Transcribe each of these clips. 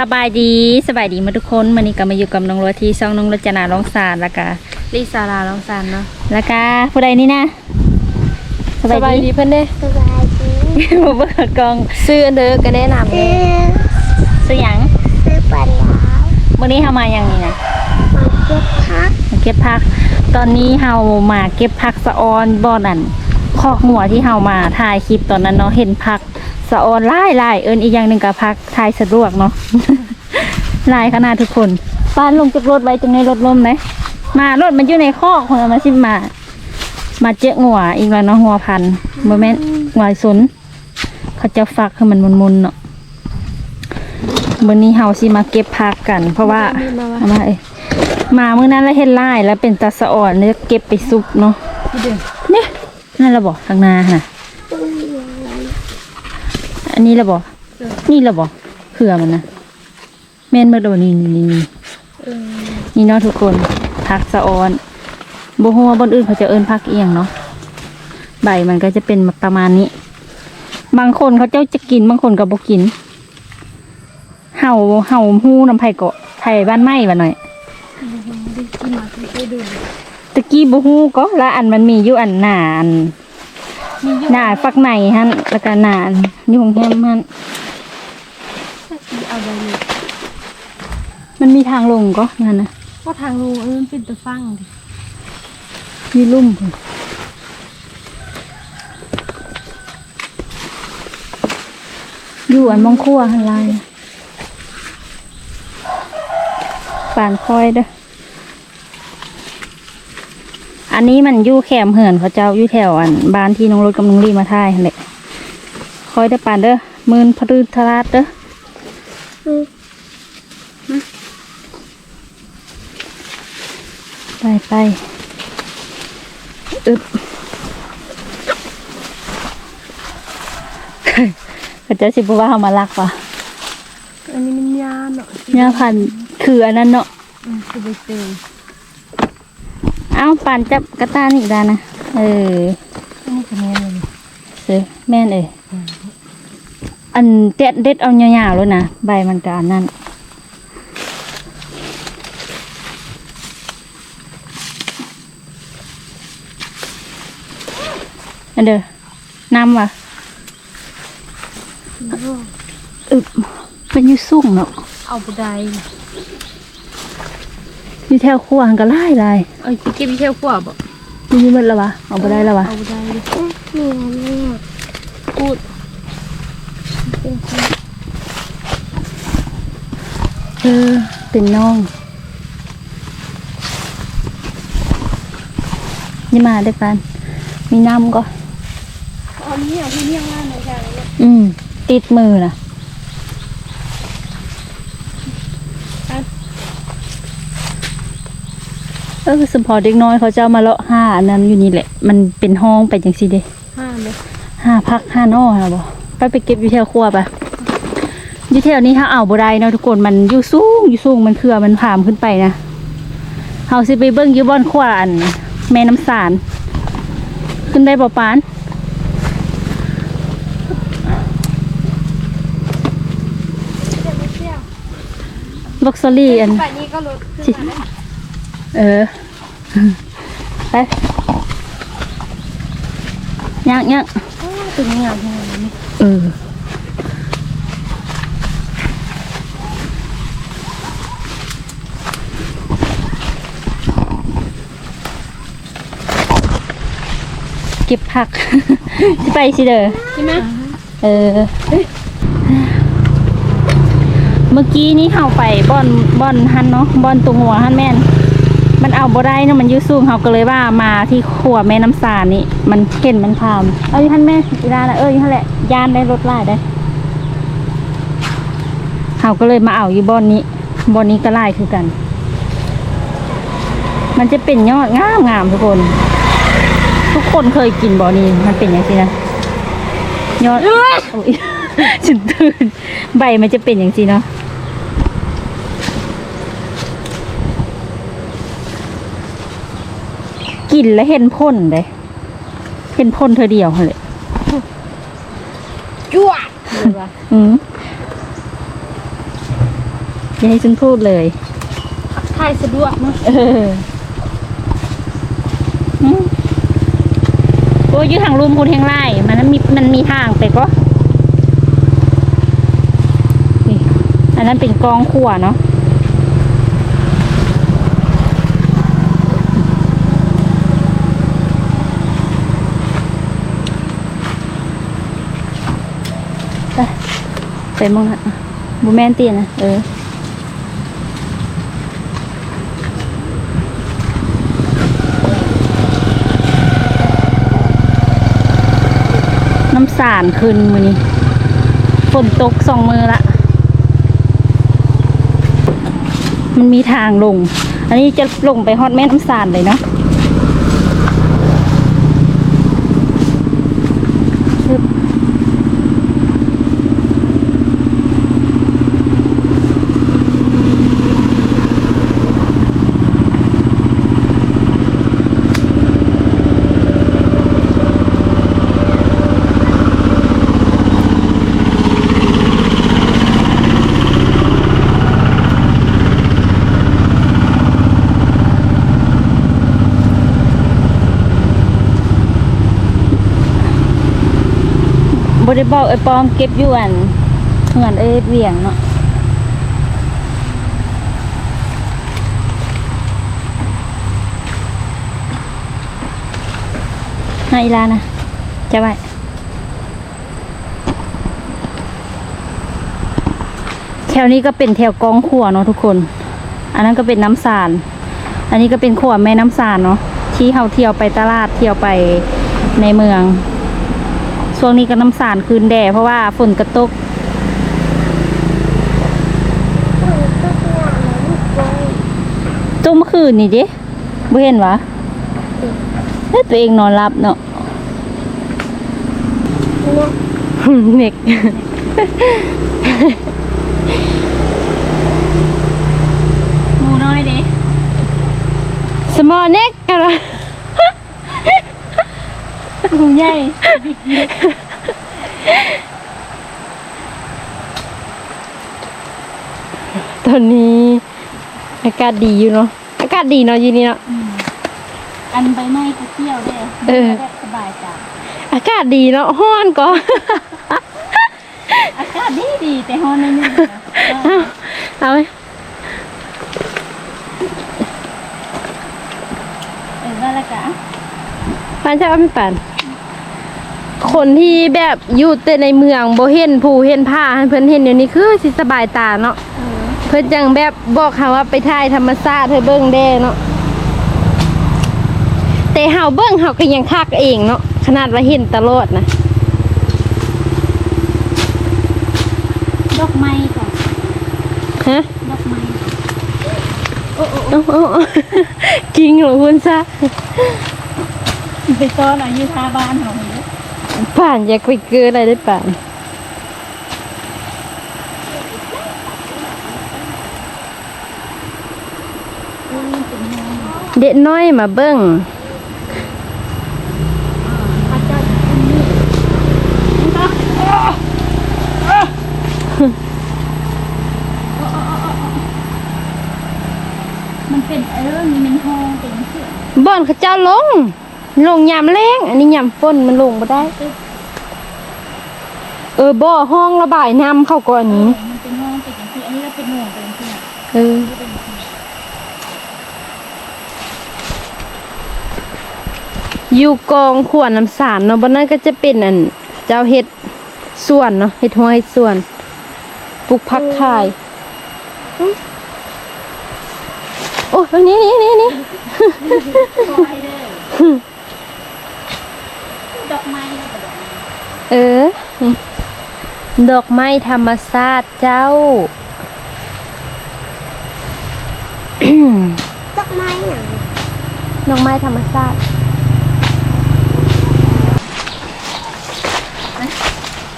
สบายดีสบายดีมาทุกคนวันนี้ก็มาอยู่กับน้องรัวที่ช่องน้องรจนาร้องสารแล้วก็ลิซาลาลองซันเนาะแล้วก็ผู้ใดนี่นะสบายดีเพิ่นเด้สบายดีบ่เบิกกล้องซื้ออันเด้อก็แนะนำซื้เด้อซื้อหยังซื้อปลาร้าวันนี้เฮามาอย่างนี้นะมาเก็บพักมาเก็บผัก ตอนนี้เฮามาเก็บผักสะออนบ่อนั่นคอกหัวที่เฮามาถ่ายคลิปตอนนั้นเนาะเห็นผัก สะออนหลายหลายเอิ้นอีกอย่างหนึงก็ผักถ่ายสะดวกเนาะหลายขนาดทุกคนป้านลงจากรถไว้ตรงในรถลมไหมมารถมันอยู่ในคอกคนมาสิมา มาเจ๊ะงัวอีกแล้วเนาะหัวพันธุ์โมเมนต์งัวสนเขาจะฟักให้มันมุนๆเนาะวันนี้เฮาสิมาเก็บผักกัน เพราะว่าเอามาเอ้ยมาเมื่อนั้นแล้วเห็นลายแล้วเป็นตาสะอ่อนเนี่ยเก็บไปซุปเนาะเนี่ยนั่นเราบอกทางนาน่ะอั นนี้เราบอกนี่เราบอกเผื่อมันนะแม่นเมื่อโดนนี่นี่นี่นี่นี่เนาะทุกคนผักสะออนบฮัวาบนอื่นเขาจะเอิ้นผักเอียงเนาะใบมันก็จะเป็นประมาณนี้ บางคนเขาเจ้าจะกินบางคนก็บ่กินเห่าเห่าหู้น้ำไผ่เกาะไผ่บ้านไม้บ่หน่อยตะกี้บ่ฮู้ก็ละอันมันมีอยู่อันหนาอัน หนาฟักในฮั่นแล้วก็หนาอันอยู่ของแฮมฮั่นเอาไปอยู่มันมีทางลงก็นั่นนะก็ทางลูเออมันเป็นตะฟังดิมีลุ่มพุ่นอยู่อันมองคั่วหันลายนะปานคอยเด้อ อันนี้มันอยู่แคมเหินเขาเจ้าอยู่แถวอันบ้านที่น้องรถกับน้องรีมาท่ายหั่นแหละคอยได้อปานเด้อมืนพรืดทราดเด้อไปไปอึบเขาเจะสิบว่าเขามาลักวะอันนี้มันยาเนาะเนี่ยพันธุ์คืออันนั้นเนาะอืมคือใบเตย เอ้าปานจับกระตานอีกด้านนะ เอออันนี้ก็แม่นเลยเสือแม่นเอ้ยอันเด็ดเด็ดเอายาวๆเลยนะใบมันกอันนั่นอันเด้อน้ำวะอึบเป็นอยูสุ่งเนาะเอาไปได้ อยู่แถวขั้วหันก็ไล่ไล่เอ้ยไปเก็บที่เที่ยวขวบบ่มีมันแล้ววะเอาไปได้แล้ววะเอาไปได้ดินี่นี่พูดเออเป็นน้องนี่มาด้วยกันมีน้ำก็อานี้เอาที่เลี้ยงว่านในใจเลยอืมติดมือนะ ออสมพอเด็กน้อยเขาจะเอามาเลาะห้าอันนั้นอยู่นี่แหละ มันเป็นห้องไปจังสิเด้ห้าเลยห้าพักห้านอ้อนะบอไปไปเก็บอยู่แถวครัวปะอยู่แถวนี้ถ้าเอาบ่ได้เนาะทุกคนมันอยู่สูงอยู่สูงมันเครือมันผามขึ้นไปนะเฮาสิไปเบิ่งอยู่บ่อนขวาอันแม่น้ำสารขึ้นได้บ่ปานบ็อกซอรี่อันไปนี้ก็ลดขึ้นมาได้เออ ไปย่างย่างถึงเงาที่นี่เออเก็บผักสิไปสิเด้อใช่ไหมเออ เมื่อกี้นี้เข้าไปบ่อนบ่อนหันเนาะบ่อนตุงหัวหันแม่น มันเอาบ่ได้เนาะมันอยุ่สูงเขาก็เลยว่ามาที่ขัวแม่น้ำสานี่มันเห็นมันพามเอาอยู่ท่านแม่อีดาละเอออยู่ท่านแหละยานได้รถไล่ได้เขาก็เลยมาเอาอยู่บ่อนนี้บ่อนนี้ก็ไล่คือกัน มันจะเป็นยอดงามงามทุกคน ทุกคนเคยกินบ่อนี้มันเป็นอย่างนี้นะยอดโอ้ยฉันตื่นใบมันจะเป็นอย่างนี้เนาะ กินแล้วเห็นพ่นเลยเห็นพ่นเธอเดียวเลยจวดเลยว่ะอืมอย่าให้ฉันพูดเลยถ่ายสะดวกเนาะเออหึโอ้ยอยู่ทางรุมคุณแห่งไร่มันนั้นมีมันมีทางไปก็ นี่ อันนั้นเป็นกองขั่วเนาะ ไปมองนะบูแมนเตียนะเออน้ำสารขึ้นมือนี้ฝนตกสองมือละ มันมีทางลง อันนี้จะลงไปฮอดแม่น้ำสารเลยเนาะ บริบอกไอ้ปอมเก็บอยู่อันเหมือนเอ้เวียงเนาะให้ลานะจะไว้แถวนี้ก็เป็นแถวกองขัวเนาะทุกคน อันนั้นก็เป็นน้ำสาร อันนี้ก็เป็นขัวแม่น้ำสารเนาะที่เฮาเที่ยวไปตลาดเที่ยวไปในเมือง ช่วงนี้ก็น้ำสารคืนแด่เพราะว่าฝนกระตกตุ้มคืนนี่ดิบ่เห็นวะเอ้ยตัวเองนอนรับเนาะเน็กหมูน้อยดิสมอเน็กกันวะ หมูใหญ่ตอนนี้อากาศดีอยู่เนาะอากาศดีเนาะอยู่นี่เนาะอันใบไม้ก็เที่ยวได้เออได้สบายจ้ะอากาศดีเนาะฮ้อนก็อากาศดีดีแต่ฮ้อนนิดนึงนะเอาเอาไหมเออว่าและกะปันจะเอาไม่ปัน คนที่แบบอยู่แต่ในเมืองบ่เห็นผู้เห็นผ้าให้เพิ่นเห็นเดี๋ยวนี้คือสิสบายตาเนาะเออเพิ่นจังแบบบอกค่ะว่าไปถ่ายธรรมชาติให้เบิ่งแด้เนาะแต่เฮาเบิ่งเฮาก็ยังคักเองเนาะขนาดว่าเห็นตลอดนะดอกไม้ก่อนฮะดอกไม้เอาเอาเอากิงเหรอคุณซะไปซ้อนอายุทาบ้านของนี้ ป่านอยากไปเกินอะไรได้ป่านเด็กน้อยมาเบิ่งพระเจ้าคุณนี่มันเป็นเออมีมันห้องเป็นเสื้อบ่อนเขาเจ้าลง ลงยามแรงอันนี้ยามฝนมันลงบ่ได้ เออบ่อห้องระบายน้ำเข้าก่อนนี้มันเป็นห้องเป็นอย่างที่อันนี้เราเป็นหน่วงเป็นที่เอออยู่กองขวดน้ำสารเนาะบนนั้นก็จะเป็นอัน เจ้าเฮ็ดส่วนเนาะเฮ็ดหัวเฮ็ดส่วนปลูกผักขายโอ้ยนี่นี่นี่นี่ คอยเด้อดอกไม้ก็ดอกไม้ เออนี่ ดอกไม้ธรรมชาติเจ้า ดอกไม้หนังดอกไม้ธรรมชาติ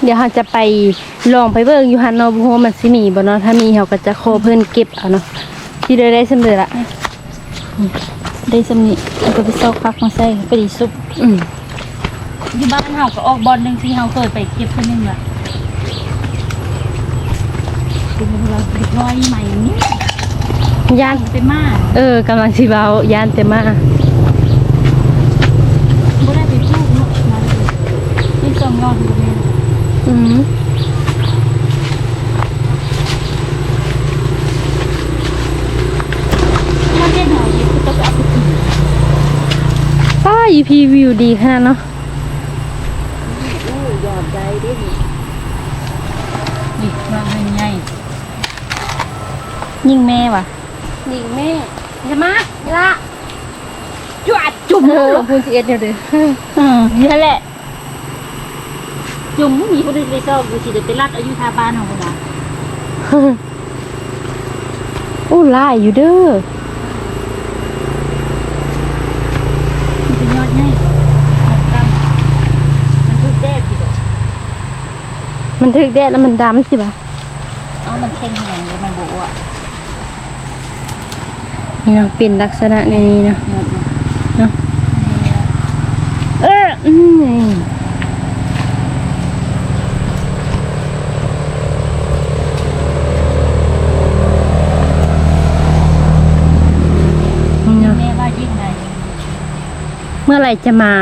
เดี๋ยวเราจะไปลองไปเบิ่งอยู่ฮันเนาะบ่ฮู้ว่ามันสิมีบ่เนาะถ้ามีเราก็จะขอเพิ่นเก็บเอาเนาะที่ได้ได้สำเร็จละได้สำนี้แล้วก็ไปซอกพักมาใส่ไปดีซุปอืมอยู่บ้านเฮาก็ออกบอลหนึ่งที่เฮาเคยไปเก็บคนหนึงละ เป็นเราเด็กน้อยใหม่อย่างนี้ย่านเป็นมาเออกำลังสิเว้าย่านแต่มาบ่ได้ไปพูดเนาะมาเลยนี่สองยอดอยู่แม่อืมถ้าเล่นหน่อยก็จะเอาไปกินป้า EP วิวดีขนาดเนาะ ยิ่งแม่ว่ะนี่แม่จะมาละจวดจุ่มเออลงพูนสิเอ็ดเดี๋ยวเด้อเออนี่แหละ จุ่มมีคนอื่นไปชอบดูสิเดี๋ยวไปรัดอายุทาบ้านของคนละโอ้ลายอยู่เด้อมันเป็นยอดง่ายหกกรัมมันทุกแด้สิเด้อมันถึกแดดแล้วมันดำสิบ่ะเอามันแข็งแรงเลยมันบอกว่า นี่เนาะเป็นลักษณะในนี้เนาะเนาะเอออืมเมื่อไรจะมา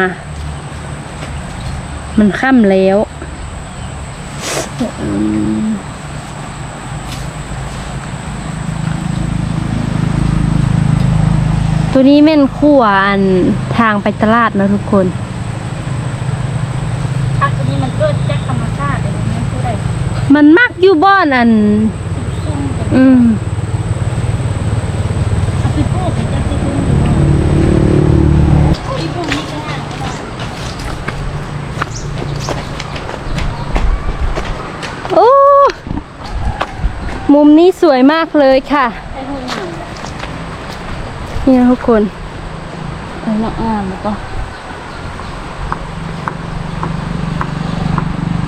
มันค่ำแล้วอืม ตัวนี้แม่นขั้วอันทางไปตลาดเนอะทุกคนพักตัวนี้มันเกิดจากธรรมชาติเลยมันคืออะไรมันมักอยู่บ้อนอัน ซุ่มกันอืมเอาไปปลูกเป็นจากที่ซุ่มอยู่ว่าโอ้ยพวกนี้ก็ห่างกันโอ้มุมนี้สวยมากเลยค่ะไอ้หุ่นหนัง นี่นะทุกคนไอ้หนังอ่านแล้วก็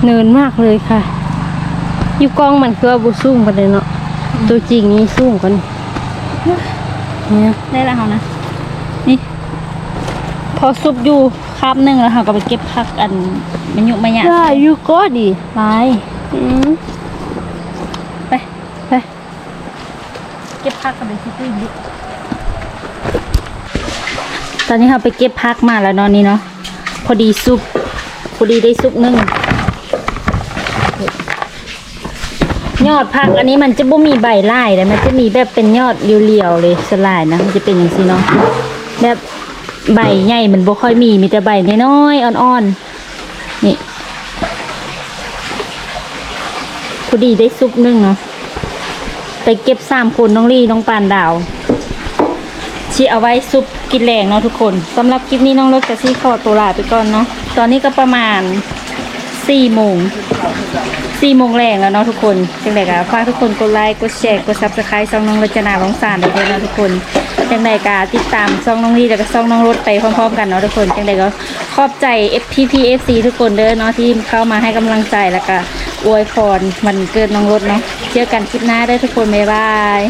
เนินมากเลยค่ะ อยู่กล้องมันคือว่าบุสูงกันเลยเนาะ ตัวจริงนี่สูงกันเนี่ยได้แล้วเหรอนะ นี่ พอซุปอยู่คาบหนึ่งแล้วเขาก็ไปเก็บผักอันมันยุกมันหยาได้อยู่ก็ดีไปอืมไป ไป เก็บผักกันเลยที่ตู้ยุต อนนี้เราไปเก็บพักมาแล้วเนาะนี่เนาะพอดีซุปพอดีได้ซุปนึ่งยอดผักอันนี้มันจะบ่มีใบไล่แต่มันจะมีแบบเป็นยอดเรียวๆเลยสลายนะมันจะเป็นอย่างนี้เนาะแบบใบใหญ่มันบ่ค่อยมีมีแต่ใบน้อยๆอ่อนๆนี่พอดีได้ซุปนึ่งเนาะไปเก็บสามคนน้องลี่น้องปานดาวชีเอาไว้ซุป กินแรงเนาะทุกคนสำหรับคลิปนี้น้องรถกับซี่ขอตัวลาไปก่อนเนาะตอนนี้ก็ประมาณสี่โมงสี่โมงแรงแล้วเนาะทุกคนจังไดก็ฝากทุกคนกดไลค์กดแชร์กดซับสไครต์ช่องน้องรจนาลองสารเลยนะทุกคนจังไดก็ติดตามช่องน้องลีแล้วก็ช่องน้องรถไปพร้อมๆกันเนาะทุกคนจังไดก็ขอบใจ FPP FC ทุกคนเด้อเนาะที่เข้ามาให้กำลังใจแล้วก็อวยพรมันเกิดน้องรถเนาะเจอกันคลิปหน้าเด้ทุกคนบ๊ายบาย